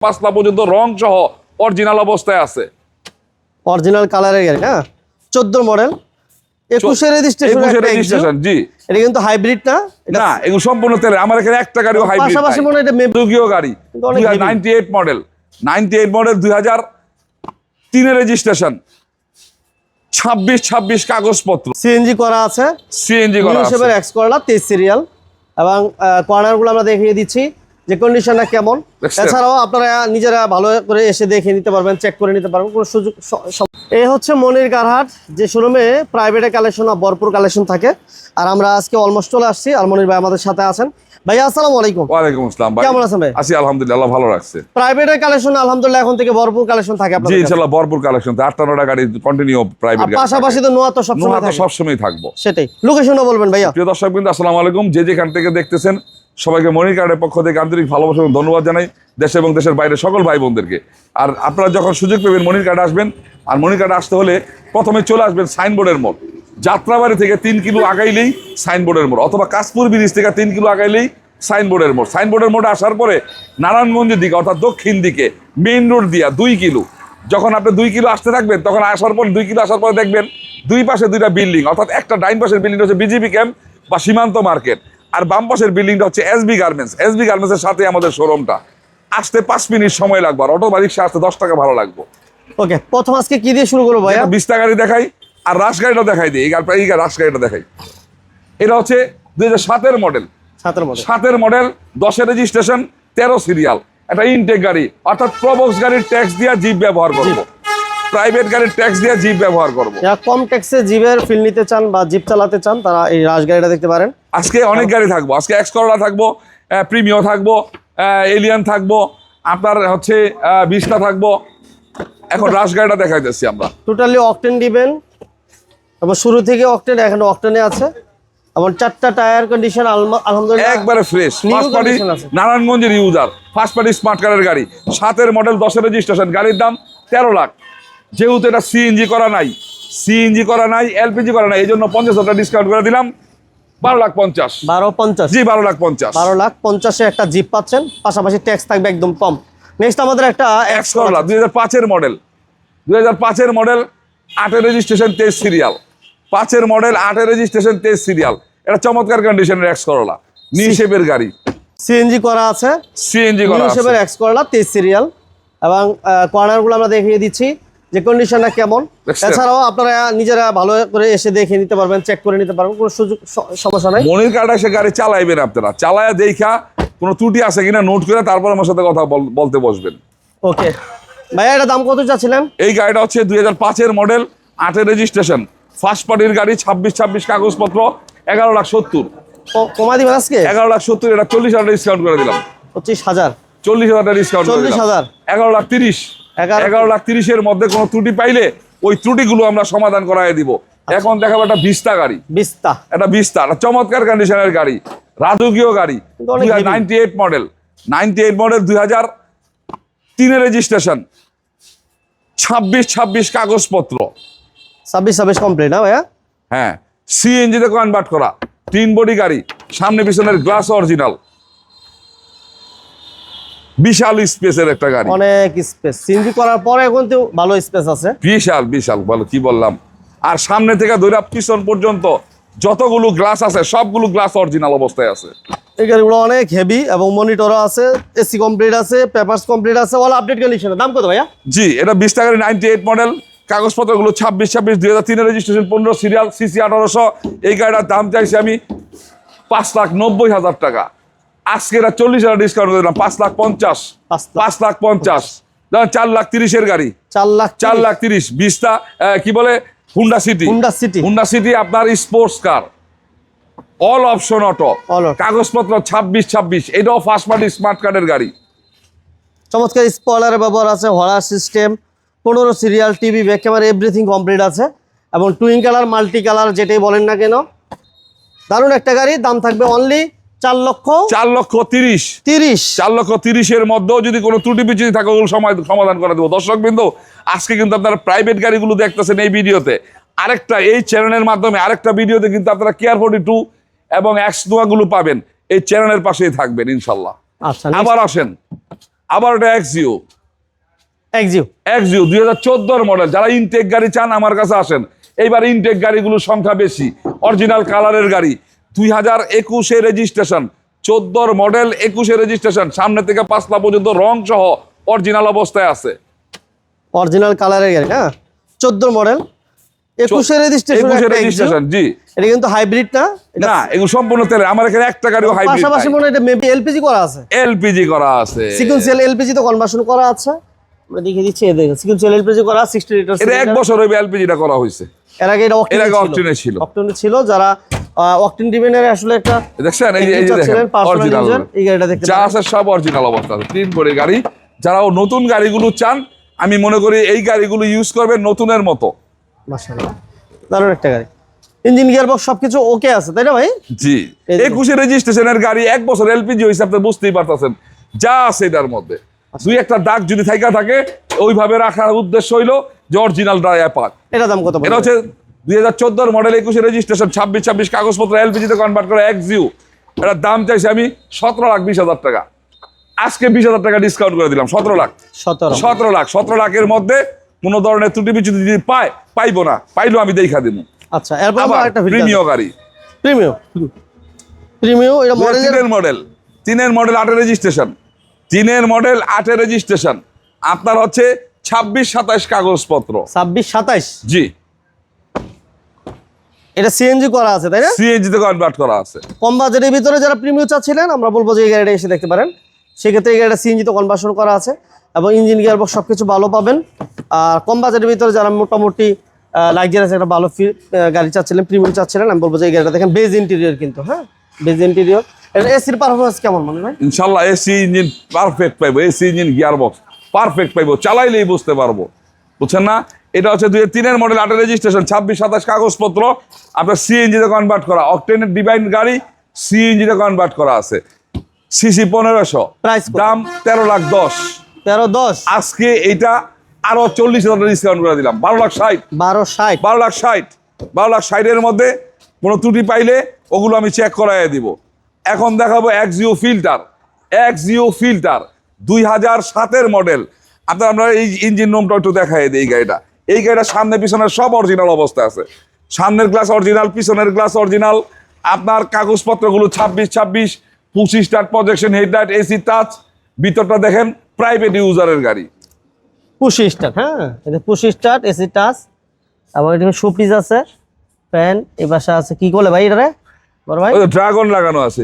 পাঁচলা পর্যন্ত রং সহ অরিজিনাল অবস্থায় আছে। অরিজিনাল কালারের গাড়ি হ্যাঁ চোদ্দ মডেল একুশের রেজিস্ট্রেশন একুশের রেজিস্ট্রেশন জি। এটা কিন্তু হাইব্রিড না? না এগুলো সম্পূর্ণ তেলে। আমার এখানে একটা গাড়িও হাইব্রিড পাশাপাশি মনে এটা মে- যুগীয় গাড়ি। Ninety eight model ninety eight model দুই হাজার তিনের রেজিস্ট্রেশন ছাব্বিশ ছাব্বিশ কাগজপত্র। সিএনজি করা আছে। সিএনজি করা আছে। এক্স করলা তেইশ সিরিয়াল এবং কর্নারগুলো আমরা দেখিয়ে দিচ্ছি। যে কন্ডিশনটা কেমন? এছাড়াও আপনারা নিজেরা ভালো করে এসে দেখে নিতে পারবেন চেক করে নিতে পারবেন কোনো সুযোগ এই হচ্ছে মনির কারহাট যে শোরুমে প্রাইভেটে কালেকশন ভরপুর কালেকশন থাকে। আর আমরা আজকে অলমোস্ট চলে আসছি আর মনির ভাই আমাদের সাথে আছেন। ভাইয়া আসসালামু আলাইকুম। ওয়ালাইকুম আসসালাম ভাই। কেমন আছেন ভাই? আছি আলহামদুলিল্লাহ ভালো রাখছে। প্রাইভেটের কালেকশন আলহামদুলিল্লাহ এখন থেকে ভরপুর কালেকশন থাকে আপনাদের ভরপুর কালেকশন গাড়ি কন্টিনিউ প্রাইভেট গাড়ি পাশাপাশি তো নোয়া তো থাকে। সবসময় থাকব। সেটাই। লোকেশনও বলবেন ভাইয়া। প্রিয় আসসালামু আলাইকুম। যে যেখান থেকে দেখতেছেন সবাইকে মনির কার্ডের পক্ষ থেকে আন্তরিক ভালোবাসা এবং ধন্যবাদ জানাই। দেশ এবং দেশের বাইরে সকল ভাই বোনদেরকে। আর আপনারা যখন সুযোগ পাবেন মনির কার্ডে আসবেন, আর মনির কার্ডে আসতে হলে প্রথমে চলে আসবেন সাইনবোর্ডের মোড়। যাত্রাবাড়ি থেকে তিন কিলো আগাইলেই সাইনবোর্ডের মোড়, অথবা কাশপুর ব্রিজ থেকে তিন কিলো আগাইলেই সাইনবোর্ডের মোড়। সাইনবোর্ডের মোড়ে আসার পরে নারায়ণগঞ্জের দিকে, অর্থাৎ দক্ষিণ দিকে, মেইন রোড দিয়া দুই কিলো। যখন আপনি দুই কিলো আসতে থাকবেন, তখন আসার পর, দুই কিলো আসার পরে দেখবেন দুই পাশে দুইটা বিল্ডিং, অর্থাৎ একটা ডাইন পাশের বিল্ডিং হচ্ছে বিজেপি ক্যাম্প বা সীমান্ত মার্কেট। আর বাম পাশের বিল্ডিংটা হচ্ছে এসবি গার্মেন্টস এসবি গার্মেন্টসের সাথে আমাদের শোরুমটা আসতে পাঁচ মিনিট সময় লাগবে আর অটো রিক্সা আসতে দশ টাকা ভালো লাগবে। ওকে প্রথম আজকে কি দিয়ে শুরু করব ভাইয়া? বিশটা গাড়ি দেখাই আর রাস গাড়িটা দেখাই দিই এই রাস গাড়িটা দেখাই। এটা হচ্ছে দুই হাজার সাতের মডেল সাতের মধ্যে সাতের মডেল দশের রেজিস্ট্রেশন তেরো সিরিয়াল একটা ইনটেক গাড়ি অর্থাৎ প্রবক্স গাড়ির ট্যাক্স দিয়ে জিপ ব্যবহার করব। প্রাইভেট গাড়ির ট্যাক্স দিয়ে জিপ ব্যবহার করব। যারা কম ট্যাক্সে জিপের ফিল নিতে চান বা জিপ চালাতে চান তারা এই রাজ গাড়িটা দেখতে পারেন। আজকে অনেক গাড়ি থাকব। আজকে এক্স করলা থাকব প্রিমিও থাকব এলিয়ান থাকব আপনার হচ্ছে বিশটা থাকব। এখন রাস গাড়িটা দেখাইতেছি আমরা। টোটালি অকটেন দিবেন। এবং শুরু থেকে অকটেন এখন অকটেনে আছে। এবং চারটা টায়ার কন্ডিশন আলহামদুলিল্লাহ একবারে ফ্রেশ ফার্স্ট পার্টি। নারায়ণগঞ্জের ইউজার ফার্স্ট পার্টি স্মার্ট কারের গাড়ি। সাতের মডেল দশের রেজিস্ট্রেশন গাড়ির দাম তেরো লাখ। যেহেতু এটা সিএনজি করা নাই সিএনজি করা নাই এলপিজি করা নাই এই জন্য পঞ্চাশ হাজার ডিসকাউন্ট করে দিলাম। বারো লাখ পঞ্চাশ। বারো পঞ্চাশ। জি বারো লাখ পঞ্চাশ। বারো লাখ পঞ্চাশে একটা জিপ পাচ্ছেন পাশাপাশি ট্যাক্স থাকবে একদম কম। নেক্সট আমাদের একটা এক্স করলা দুই হাজার পাঁচের মডেল দুই হাজার পাঁচের মডেল আটের রেজিস্ট্রেশন তেইশ সিরিয়াল পাঁচের মডেল আটের রেজিস্ট্রেশন তেইশ সিরিয়াল এটা চমৎকার কন্ডিশনের এক্স করলা নিশেপের গাড়ি। সিএনজি করা আছে। সিএনজি করা আছে। এক্স করলা তেইশ সিরিয়াল এবং কর্নারগুলো আমরা দেখিয়ে দিচ্ছি। যে কন্ডিশনটা কেমন? এছাড়াও আপনারা নিজেরা ভালো করে এসে দেখে নিতে পারবেন চেক করে নিতে পারবেন কোনো সুযোগ সমস্যা নাই। মনির কাটা সে গাড়ি চালাইবেন আপনারা চালায়া দেখা কোনো ত্রুটি আছে কিনা নোট করে তারপর আমার সাথে কথা বল- বলতে বসবেন। ওকে। ভাইয়া এটা দাম কত চাচ্ছিলেন? এই গাড়িটা হচ্ছে দুই হাজার পাঁচের মডেল আটের রেজিস্ট্রেশন ফার্স্ট পার্টির গাড়ি ছাব্বিশ ছাব্বিশ কাগজপত্র এগারো লাখ সত্তর। কমা দিবেন আজকে? এগারো লাখ সত্তর এটা চল্লিশ হাজার ডিসকাউন্ট করে দিলাম। পঁচিশ হাজার। চল্লিশ হাজার ডিসকাউন্ট চল্লিশ হাজার। এগারো লাখ তিরিশ। এগারো- লাখ তিরিশের মধ্যে কোনো ত্রুটি পাইলে ওই ত্রুটিগুলো আমরা সমাধান করাই দিব। এখন দেখাবো একটা বিস্তা গাড়ি। বিস্তা। একটা বিস্তা চমৎকার কন্ডিশনের গাড়ি রাজকীয় গাড়ি ninety eight model ninety eight model দুই হাজার তিনের রেজিস্ট্রেশন ছাব্বিশ ছাব্বিশ কাগজপত্র। ছাব্বিশ ছাব্বিশ কমপ্লিট না ভাইয়া? হ্যাঁ সিএনজিতে কনভার্ট করা তিন বডি গাড়ি সামনে পিছনের গ্লাস অরিজিনাল বিশাল স্পেসের একটা গাড়ি। অনেক স্পেস। সিএনজি করার পরে এখন তো ভালো স্পেস আছে। বিশাল বিশাল ভালো কি বললাম? আর সামনে থেকে দৈরা পিছন পর্যন্ত যতগুলো গ্লাস আছে সবগুলো গ্লাস অরিজিনাল অবস্থায় আছে। এই গাড়িগুলো অনেক হেভি এবং মনিটরও আছে এসি কমপ্লিট আছে পেপারস কমপ্লিট আছে অল আপডেট কন্ডিশনে দাম কত ভাইয়া? জি এটা বিশ টাকার নাইনটি এইট মডেল কাগজপত্রগুলো ছাব্বিশ ছাব্বিশ দুই হাজার তিনের রেজিস্ট্রেশন পনেরো সিরিয়াল সিসি আঠারোশো এই গাড়িটার দাম চাইছি আমি পাঁচ লাখ নব্বই হাজার টাকা। আজকে এটা চল্লিশ হাজার ডিসকাউন্ট করে দিলাম পাঁচ লাখ পঞ্চাশ। পাঁচ লাখ পঞ্চাশ। চার লাখ তিরিশের গাড়ি। চার লাখ চার লাখ তিরিশ বিশটা কি বলে? Honda city Honda city Honda city আপনার sports car all option auto কাগজপত্র ছাব্বিশ ছাব্বিশ। এটাও ফার্স্ট পার্টি স্মার্ট কার্ডের গাড়ি। চমৎকার স্পয়লারের ব্যবহার আছে হরার সিস্টেম পনেরো serial TV back camera everything complete আছে। এবং টুইন কালার মাল্টি কালার যেটাই বলেন না কেন দারুণ একটা গাড়ি দাম থাকবে অনলি চার লক্ষ চার লক্ষ তিরিশ। তিরিশ। চার লক্ষ তিরিশের মধ্যেও যদি কোনো ত্রুটি বিচ্যুতি থাকে ওগুলো সমাধান করে দেবো। দর্শক বিন্দু আজকে কিন্তু আপনারা প্রাইভেট গাড়িগুলো দেখতেছেন এই ভিডিওতে। আরেকটা এই চ্যানেলের মাধ্যমে আরেকটা ভিডিওতে কিন্তু আপনারা কেয়ার ফোর্টি টু এবং এক্স নোয়াগুলো পাবেন। এই চ্যানেলের পাশেই থাকবেন ইনশাল্লাহ। আচ্ছা আবার আসেন। আবার এটা এক্সিও এক্সিও এক্সিও দুই হাজার চোদ্দোর মডেল যারা ইনটেক গাড়ি চান আমার কাছে আসেন। এইবার ইনটেক গাড়িগুলোর সংখ্যা বেশি। অরিজিনাল কালারের গাড়ি। দুই হাজার একুশে রেজিস্ট্রেশন চোদ্দোর মডেল একুশে রেজিস্ট্রেশন সামনে থেকে পাঁচলা পর্যন্ত রং সহ অরিজিনাল অবস্থায় আছে। অরিজিনাল কালারের গাড়ি হ্যাঁ চোদ্দ মডেল একুশে রেজিস্ট্রেশন একুশে রেজিস্ট্রেশন জি। এটা কিন্তু হাইব্রিড না? না এগুলো সম্পূর্ণ তেলে আমার এখানে একটা গাড়িও হাইব্রিড পাশাপাশি মনে এটা মেবি এলপিজি করা আছে। এলপিজি করা আছে। সিকুয়েন্সিয়াল এলপিজি তো কনভার্সন করা আছে। আমরা দেখিয়ে দিচ্ছি এই দেখুন সিকুয়েন্সিয়াল এলপিজি করা 60 লিটার এটা এক বছর হইবে এলপিজিটা করা হয়েছে এর আগে এটা অকটেনে ছিল। অকটেনে ছিল যারা অকটেন ডিভেনের আসলে একটা দেখছেন? এই যে এই যে দেখেন অরিজিনাল এই গাড়িটা দেখতে যা পারেন। আছে সব অরিজিনাল অবস্থা তিন করে গাড়ি। যারা নতুন গাড়িগুলো চান আমি মনে করি এই গাড়িগুলো ইউজ করবেন নতুনের মতো। মাশাআল্লাহ। দারুণ একটা গাড়ি। ইঞ্জিন গিয়ার বক্স সবকিছু ওকে আছে তাই না ভাই? জি। একুশে রেজিস্ট্রেশনের গাড়ি এক বছর এলপিজি হয়েছে আপনি বুঝতেই পারতেছেন। যা আছে এটার মধ্যে। দুই একটা দাগ যদি থাইকা থাকে ওইভাবে রাখার উদ্দেশ্য হইল যে অরিজিনাল ড্রাই পাক এটা দাম কত এটা হচ্ছে দুই হাজার চোদ্দোর মডেল একুশে রেজিস্ট্রেশন ছাব্বিশ ছাব্বিশ কাগজপত্র এলপিজিতে কনভার্ট করে এক জিও এটার দাম চাইছি আমি সতেরো লাখ বিশ হাজার টাকা। আজকে বিশ হাজার টাকা ডিসকাউন্ট করে দিলাম সতেরো লাখ। সতেরো। লাখ সতেরো লাখের মধ্যে কোনো ধরনের ত্রুটি বিচ্যুতি যদি পায় পাইবো না। পাইলেও আমি দেখা দিব। আচ্ছা প্রিমিয় গাড়ি। এটা মডেলের তিনের মডেল তিনের মডেল আটের রেজিস্ট্রেশন তিনের মডেল আটের রেজিস্ট্রেশন আপনার হচ্ছে ছাব্বিশ সাতাশ কাগজপত্র। 26 27 জি। এটা সিএনজি করা আছে তাই না? সিএনজি তে কনভার্ট করা আছে। কম বাজেটের ভিতরে যারা প্রিমিয়াম চাচ্ছিলেন আমরা বলব যে এই গাড়িটা এসে দেখতে পারেন। সেক্ষেত্রে এই গাড়িটা সিএনজিতে কনভার্সন করা আছে এবং ইঞ্জিন গিয়ার বক্স সব কিছু ভালো পাবেন। আর কম বাজেটের ভিতরে যারা মোটামুটি লাক্সারিয়াস একটা ভালো গাড়ি চাচ্ছিলেন প্রিমিয়াম চাচ্ছিলেন আমি বলব যে এই গাড়িটা দেখেন বেজ ইন্টেরিয়র কিন্তু হ্যাঁ? বেজ ইন্টেরিয়র এটা এসির পারফরমেন্স কেমন মনে হয়? ইনশাল্লাহ এসি ইঞ্জিন পারফেক্ট পাইবো। AC engine gear box perfect পাইবো। চালাইলেই বুঝতে পারব। বুঝছেন না? এটা হচ্ছে দুই তিনের মডেল আটের রেজিস্ট্রেশন ছাব্বিশ সাতাশ কাগজপত্র। আপনার সিএনজিতে কনভার্ট করা অকটেনের ডিভাইন গাড়ি সিএনজিতে কনভার্ট করা আছে। সিসি পনেরোশো? দাম তেরো লাখ দশ। তেরো দশ? আজকে এইটা আরও চল্লিশ হাজার ডিসকাউন্ট করে দিলাম। বারো লাখ ষাট। বারো ষাট। বারো লাখ ষাট। বারো লাখ ষাটের মধ্যে কোনো ত্রুটি পাইলে ওগুলো আমি চেক করাইয়ে দিব। এখন দেখাবো এক জিও ফিল্টার এক জিও ফিল্টার দুই হাজার সাতের মডেল আপনার আমরা এই ইঞ্জিন নোমটা একটু দেখাই দিই গাড়িটা। এই গাড়িটা সামনে পিছনের সব অরিজিনাল অবস্থা আছে। সামনের গ্লাস অরিজিনাল পিছনের গ্লাস অরিজিনাল আপনার কাগজপত্রগুলো ছাব্বিশ ছাব্বিশ পঁচিশ টার প্রজেকশন হেডলাইট এসি টাচ ভিতরটা দেখেন প্রাইভেট ইউজারের গাড়ি। পুশি স্টার্ট হ্যাঁ এটা পুশি স্টার্ট এসি টাচ এবং এটা শোপিস আছে ফ্যান এই পাশে আছে কি করলে ভাই এটা ভাই? ড্রাগন লাগানো আছে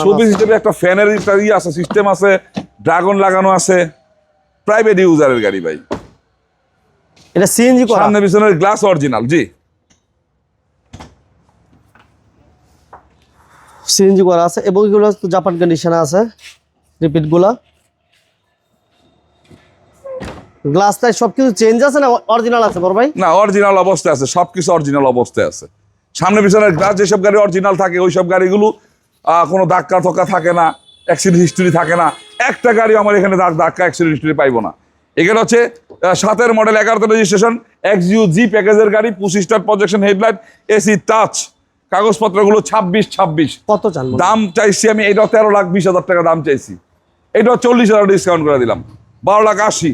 আছে। হিসেবে একটা ফ্যানের ইয়ে আছে সিস্টেম আছে ড্রাগন লাগানো আছে। প্রাইভেট ইউজারের গাড়ি ভাই। এটা সিএনজি করা। সামনে পিছনের গ্লাস অরিজিনাল জি। সিএনজি করা আছে এবং এগুলো তো জাপান কন্ডিশনে আছে রিপিটগুলা গ্লাস টাই সবকিছু চেঞ্জ আছে না অরিজিনাল আছে বড় ভাই? না অরিজিনাল অবস্থায় আছে সবকিছু অরিজিনাল অবস্থায় আছে। সামনে পিছনের গ্লাস যেসব গাড়ি অরিজিনাল থাকে ওই সব গাড়িগুলো কোনো ধাক্কা ধক্কা থাকে না অ্যাক্সিডেন্ট হিস্ট্রি থাকে না। একটা গাড়ি আমার এখানে ধাক- ধাক্কা অ্যাক্সিডেন্ট হিস্ট্রি পাইবো না। এখানে হচ্ছে সাতের মডেল এগারোতে রেজিস্ট্রেশন এক্স ইউ জি প্যাকেজের গাড়ি পঁচিশ star projection headlight AC touch কাগজপত্রগুলো ছাব্বিশ ছাব্বিশ। কত চান দাম চাইছি আমি এটা তেরো লাখ বিশ হাজার টাকা দাম চাইছি। এটা চল্লিশ হাজার ডিসকাউন্ট করে দিলাম। বারো লাখ আশি।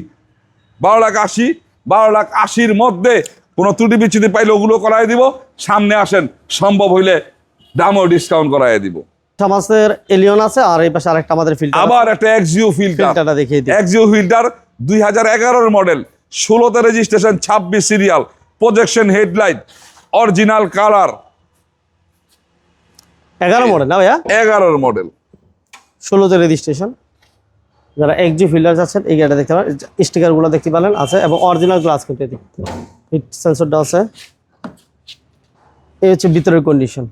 বারো লাখ আশি বারো লাখ আশির মধ্যে কোনো ত্রুটি বিচ্ছুতি পাইলে ওগুলো করাই দিব। সামনে আসেন সম্ভব হইলে দামও ডিসকাউন্ট করাই দিব। আমাদের এলিয়ন আছে আর এই পাশে আরেকটা আমাদের ফিল্টার আবার একটা এক্সিও ফিল্টার ফিল্টারটা দেখিয়ে দিই। এক্সিও ফিল্টার দুই হাজার এগারোর মডেল ষোলোতে রেজিস্ট্রেশন ছাব্বিশ serial projection headlight original colour এগারো মডেল না ভাইয়া? এগারোর মডেল ষোলোতে রেজিস্ট্রেশন যারা এক্সজি ফিল্টার আছেন এই গাড়িটা দেখতে পারেন। স্টিকারগুলো দেখতে পারেন আছে এবং অরিজিনাল গ্লাস কিন্তু এটি হিট সেন্সরটা আছে। এই হচ্ছে ভিতরের কন্ডিশন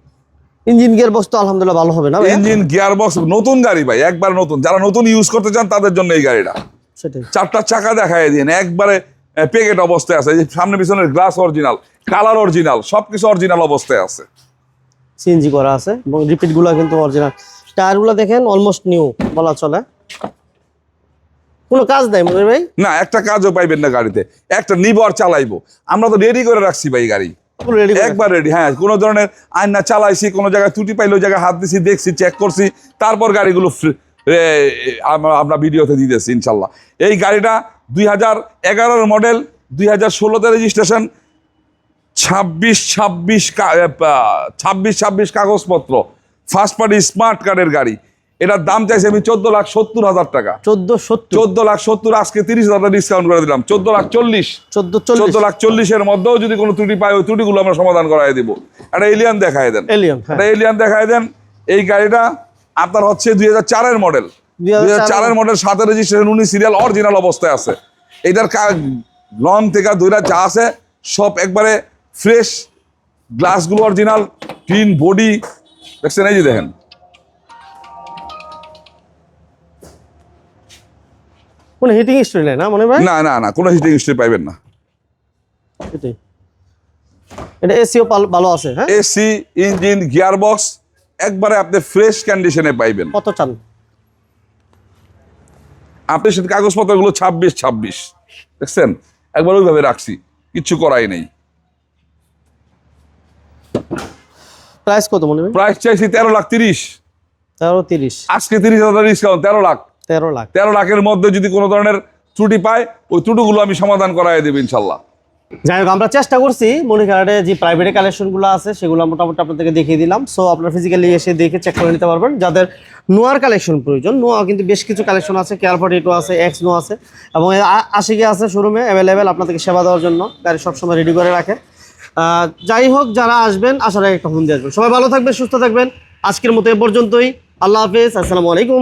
ইঞ্জিন গিয়ার বক্স তো আলহামদুলিল্লাহ ভালো হবে না ইঞ্জিন গিয়ার বক্স নতুন গাড়ি ভাই একবার নতুন। যারা নতুন ইউজ করতে চান তাদের জন্য এই গাড়িটা। সেটাই। চারটা চাকা দেখায় দিন একবারে প্যাকেট অবস্থায় আছে যে সামনে পিছনের গ্লাস অরিজিনাল কালার অরিজিনাল সবকিছু অরিজিনাল অবস্থায় আছে। সিএনজি করা আছে এবং রিপিটগুলো কিন্তু অরিজিনাল। টায়ারগুলো দেখেন অলমোস্ট নিউ বলা চলে। কোনো কাজ নাই মনে ভাই? না একটা কাজও পাইবেন না গাড়িতে একটা নিব আর চালাইবো। আমরা তো রেডি করে রাখছি ভাই গাড়ি। রেডি একবার রেডি হ্যাঁ কোনো ধরনের আয়না চালাইছি কোনো জায়গায় ত্রুটি পাইলে ওই জায়গায় হাত দিছি দেখছি চেক করছি তারপর গাড়িগুলো আমরা ভিডিওতে দিতেছি ইনশাল্লাহ। এই গাড়িটা দুই হাজার এগারোর মডেল দুই হাজার ষোলোতে রেজিস্ট্রেশন ছাব্বিশ ছাব্বিশ ছাব্বিশ ছাব্বিশ কাগজপত্র। ফার্স্ট পার্টি স্মার্ট কার্ডের গাড়ি। এটার দাম চাইছি আমি চোদ্দ লাখ সত্তর হাজার টাকা। চোদ্দ চোদ্দ লাখ সত্তর আজকে তিরিশ হাজার টাকা ডিসকাউন্ট করে দিলাম। চোদ্দ লাখ চল্লিশ। চোদ্দ চোদ্দ লাখ চল্লিশের মধ্যেও যদি কোনো ত্রুটি পাই ওই ত্রুটিগুলো আমরা সমাধান করাই দিব। একটা এলিয়ান দেখায় দেন। এলিয়ন একটা এলিয়ান দেখায় দেন। এই গাড়িটা আপনার হচ্ছে দুই হাজার চারের মডেল দুই 2004 হাজার চারের মডেল সাথে রেজিস্ট্রেশন উনি সিরিয়াল অরিজিনাল অবস্থায় আছে। এটার লং থেকে দুইটা যা আছে সব একবারে ফ্রেশ গ্লাসগুলো অরিজিনাল ক্লিন বডি দেখছেন এই যে দেখেন। কোনো হিটিং স্টোরি নেই না মনে ভাই? না না না কোনো হিটিং হিস্ট্রি পাইবেন না। এটা এসিও ভালো আছে হ্যাঁ? এসি ইঞ্জিন গিয়ার বক্স একবারে আপনি ফ্রেশ কন্ডিশনে পাইবেন। কত চান আপনি সাথে কাগজপত্রগুলো ছাব্বিশ ছাব্বিশ। দেখছেন? একবার ওইভাবে রাখছি কিচ্ছু করাই নেই। প্রাইস কত মনে প্রাইস চাইছি তেরো লাখ তিরিশ। তেরো তিরিশ। আজকে তিরিশ হাজার ডিসকাউন্ট তেরো লাখ। তেরো লাখ। তেরো লাখের মধ্যে যদি কোনো ধরনের ত্রুটি পায় ওই ত্রুটিগুলো আমি সমাধান করাই দেবো ইনশাল্লাহ। যাই হোক, আমরা চেষ্টা করছি। মনিকার্ডে যে প্রাইভেট কালেকশনগুলো আছে, সেগুলো মোটামুটি আপনাদেরকে দেখিয়ে দিলাম। সো আপনারা ফিজিক্যালি এসে দেখে চেক করে নিতে পারবেন। যাদের নোয়ার কালেকশন প্রয়োজন, নোয়া কিন্তু বেশ কিছু কালেকশন আছে কেয়ার ফর্টি টু আছে এক্স নো আছে, এবং আশিকে আছে শোরুমে অ্যাভেলেবেল আপনাদেরকে সেবা দেওয়ার জন্য গাড়ি সবসময় রেডি করে রাখে। যাই হোক, যারা আসবেন, আসার একটা ফোন দিয়ে আসবেন। সবাই ভালো থাকবেন, সুস্থ থাকবেন। আজকের মতো এ পর্যন্তই। আল্লাহ হাফিজ, আসসালামু আলাইকুম